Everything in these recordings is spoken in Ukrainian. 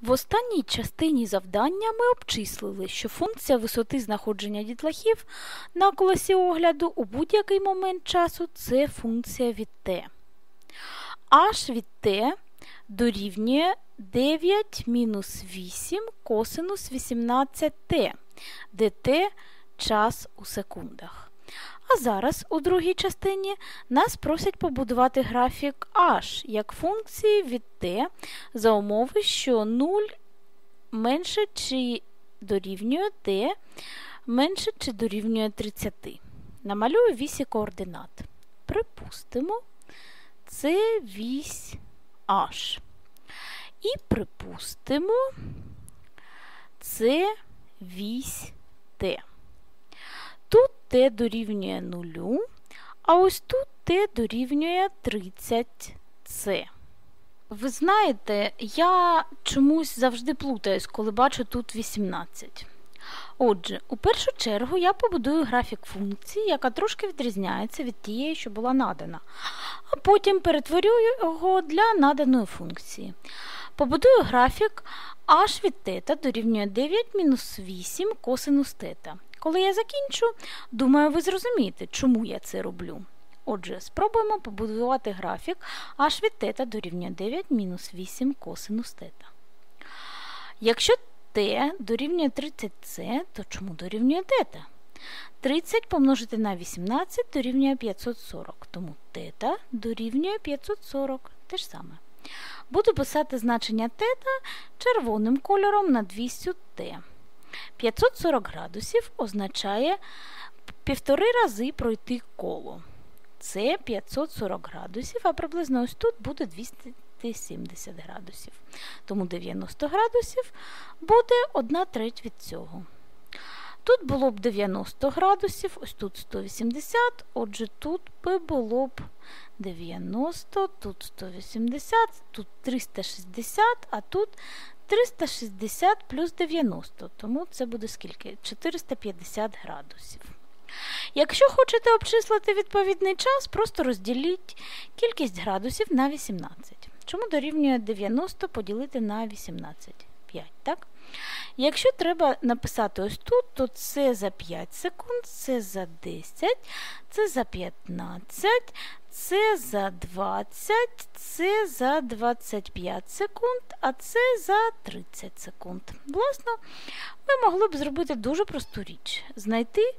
В останній частині завдання ми обчислили, що функція висоти знаходження дітлахів на колесі огляду у будь-який момент часу це функція від t. H від t дорівнює 9 мінус 8 косинус 18t, де t час у секундах. А зараз у другій частині нас просять побудувати графік h як функції від t за умови, що 0 менше чи дорівнює t менше чи дорівнює 30. Намалюю вісі координат. Припустимо, це вісь h. І припустимо, це вісь t. T дорівнює 0, а ось тут t дорівнює 30c. Ви знаєте, я чомусь завжди плутаюсь, коли бачу тут 18. Отже, у першу чергу я побудую графік функції, яка трошки відрізняється від тієї, що була надана, а потім перетворю його для наданої функції. Побудую графік h від θ дорівнює 9 мінус 8 косинус θ. Коли я закінчу, думаю, ви зрозумієте, чому я це роблю. Отже, спробуємо побудувати графік h від тета дорівнює 9 мінус 8 косинус тета. Якщо t дорівнює 30c, то чому дорівнює тета? 30 помножити на 18 дорівнює 540, тому тета дорівнює 540 те ж саме. Буду писати значення тета червоним кольором на 200 t 540 градусів означає півтори рази пройти коло. Це 540 градусів, а приблизно ось тут буде 270 градусів. Тому 90 градусів буде 1 треть від цього. Тут було б 90 градусів, ось тут 180, отже, тут би було б 90, тут 180, тут 360, а тут 360 плюс 90, тому це буде скільки? 450 градусів. Якщо хочете обчислити відповідний час, просто розділіть кількість градусів на 18. Чому дорівнює 90 поділити на 18? 5, так? Якщо треба написати ось тут, то це за 5 секунд, це за 10, це за 15, це за 20, це за 25 секунд, а це за 30 секунд. Власно, ми могли б зробити дуже просту річ знайти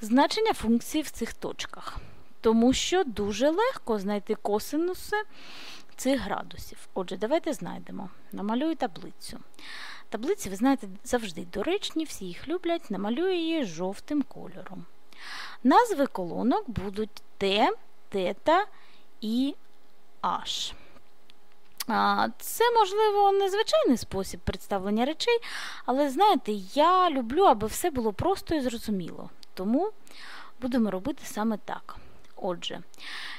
значення функції в цих точках. Тому що дуже легко знайти косинуси цих градусів. Отже, давайте знайдемо. Намалюю таблицю. Таблиці, ви знаєте, завжди доречні, всі їх люблять, намалюю її жовтим кольором. Назви колонок будуть Т, тета і H. Це, можливо, незвичайний спосіб представлення речей, але, знаєте, я люблю, аби все було просто і зрозуміло. Тому будемо робити саме так. Отже,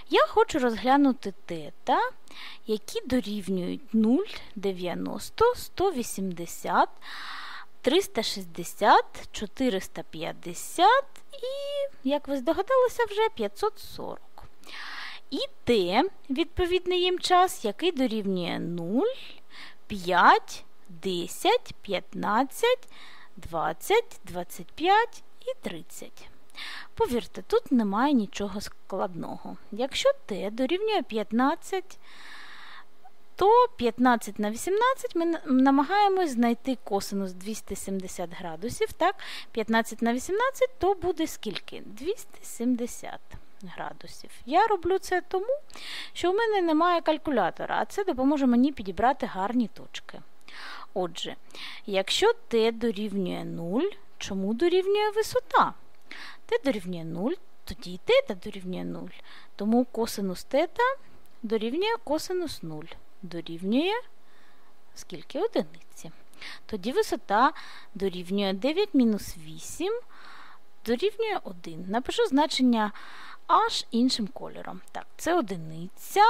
я хочу розглянути тета, які дорівнюють 0, 90, 180, 360, 450 і, як ви здогадалися, вже 540. І Т, відповідний їм час, який дорівнює 0, 5, 10, 15, 20, 25 і 30. Повірте, тут немає нічого складного. Якщо t дорівнює 15, то 15 на 18 ми намагаємось знайти косинус 270 градусів. Так? 15 на 18 то буде скільки? 270 градусів. Я роблю це тому, що у мене немає калькулятора, а це допоможе мені підібрати гарні точки. Отже, якщо t дорівнює 0, чому дорівнює висота? T дорівнює 0, тоді і тета дорівнює 0. Тому косинус тета дорівнює косинус 0. Дорівнює скільки одиниці. Тоді висота дорівнює 9 мінус 8, дорівнює 1. Напишу значення h іншим кольором. Так, це одиниця.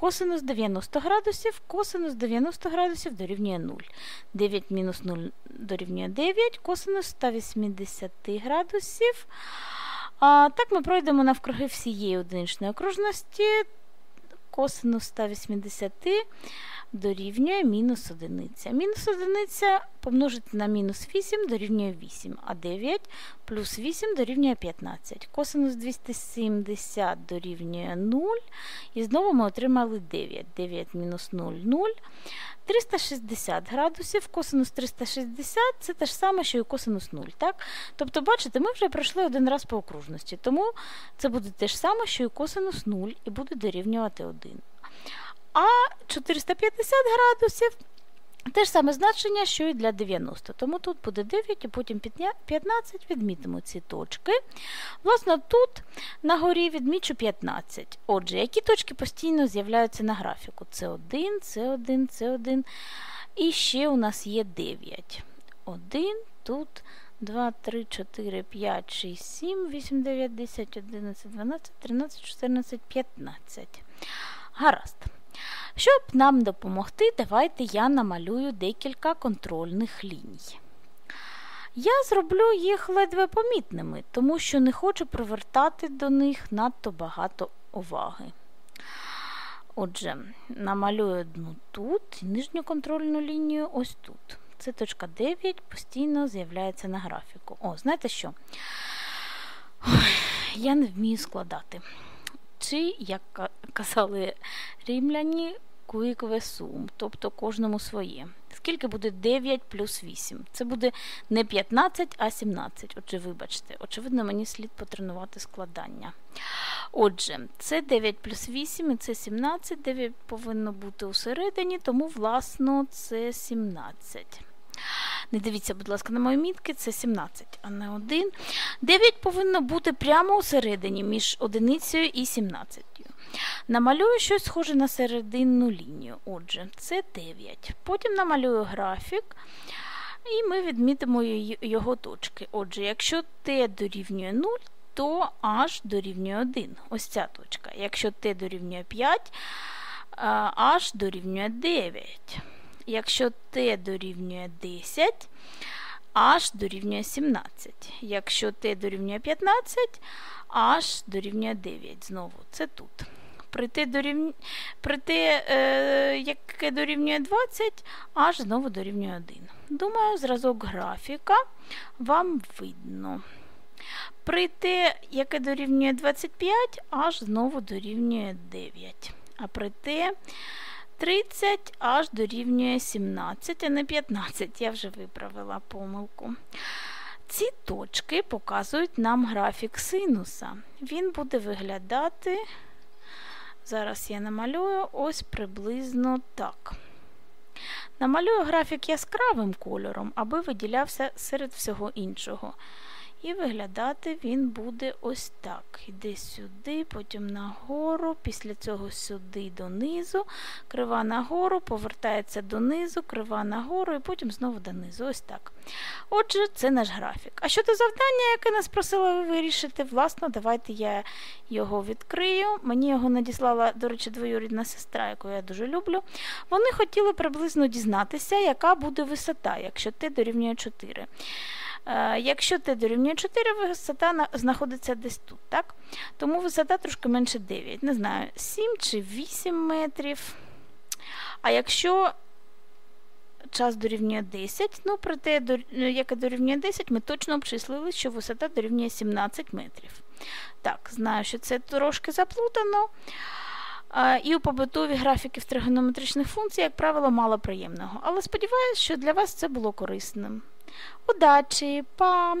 Косинус 90 градусів, косинус 90 градусів дорівнює 0. 9 мінус 0 дорівнює 9, косинус 180 градусів. А, Так ми пройдемо навкруги всієї одиничної окружності. Косинус 180 дорівнює мінус одиниця. Мінус одиниця помножити на мінус 8 дорівнює 8, а 9 плюс 8 дорівнює 15. Косинус 270 дорівнює 0. І знову ми отримали 9. 9 мінус 0 0. 360 градусів, косинус 360 це те ж саме, що і косинус 0. Так? Тобто, бачите, ми вже пройшли один раз по окружності, тому це буде те ж саме, що і косинус 0, і буде дорівнювати 1. А 450 градусів те ж саме значення, що і для 90. Тому тут буде 9, і потім 15 відмітимо ці точки. Власне, тут на горі відмічу 15. Отже, які точки постійно з'являються на графіку? Це 1, це 1, це 1. І ще у нас є 9. 1, тут 2, 3, 4, 5, 6, 7, 8, 9, 10, 11, 12, 13, 14, 15. Гаразд. Щоб нам допомогти, давайте я намалюю декілька контрольних ліній. Я зроблю їх ледве помітними, тому що не хочу привертати до них надто багато уваги. Отже, намалюю одну тут нижню контрольну лінію ось тут. Це точка 9 постійно з'являється на графіку. О, знаєте що? Ой, я не вмію складати. Чи, як казали куйкове сум, тобто кожному своє. Скільки буде 9 плюс 8? Це буде не 15, а 17. Отже, вибачте, очевидно, мені слід потренувати складання. Отже, це 9 плюс 8 і це 17. 9 повинно бути усередині, тому, власно, це 17. Не дивіться, будь ласка, на мої мітки, це 17, а не 1. 9 повинно бути прямо усередині між одиницею і 17. Намалюю щось схоже на серединну лінію. Отже, це 9. Потім намалюю графік. І ми відмітимо його точки. Отже, якщо t дорівнює 0, то h дорівнює 1. Ось ця точка. Якщо t дорівнює 5, h дорівнює 9. Якщо t дорівнює 10, h дорівнює 17. Якщо t дорівнює 15, h дорівнює 9. Знову це тут. При t, дорівнює, при t е, яке дорівнює 20, аж знову дорівнює 1. Думаю, зразок графіка вам видно. При t, яке дорівнює 25, аж знову дорівнює 9. А при t 30 аж дорівнює 17, а не 15. Я вже виправила помилку. Ці точки показують нам графік синуса. Він буде виглядати, зараз я намалюю ось приблизно так. Намалюю графік яскравим кольором, аби виділявся серед всього іншого. І виглядати він буде ось так. Іде сюди, потім нагору, після цього сюди донизу, крива нагору, повертається донизу, крива нагору і потім знову донизу. Ось так. Отже, це наш графік. А щодо завдання, яке нас просила вирішити, власно, давайте я його відкрию. Мені його надіслала, до речі, двоюрідна сестра, яку я дуже люблю. Вони хотіли приблизно дізнатися, яка буде висота, якщо ти дорівнює 4. Е, якщо t дорівнює 4, висота знаходиться десь тут. так? Тому висота трошки менше 9. Не знаю, 7 чи 8 метрів. А якщо час дорівнює 10, ну, при те, яке дорівнює 10, ми точно обчислили, що висота дорівнює 17 метрів. Так, знаю, що це трошки заплутано. І у побутові графіків тригонометричних функцій, як правило, мало приємного. Але сподіваюся, що для вас це було корисним. Удачі, па!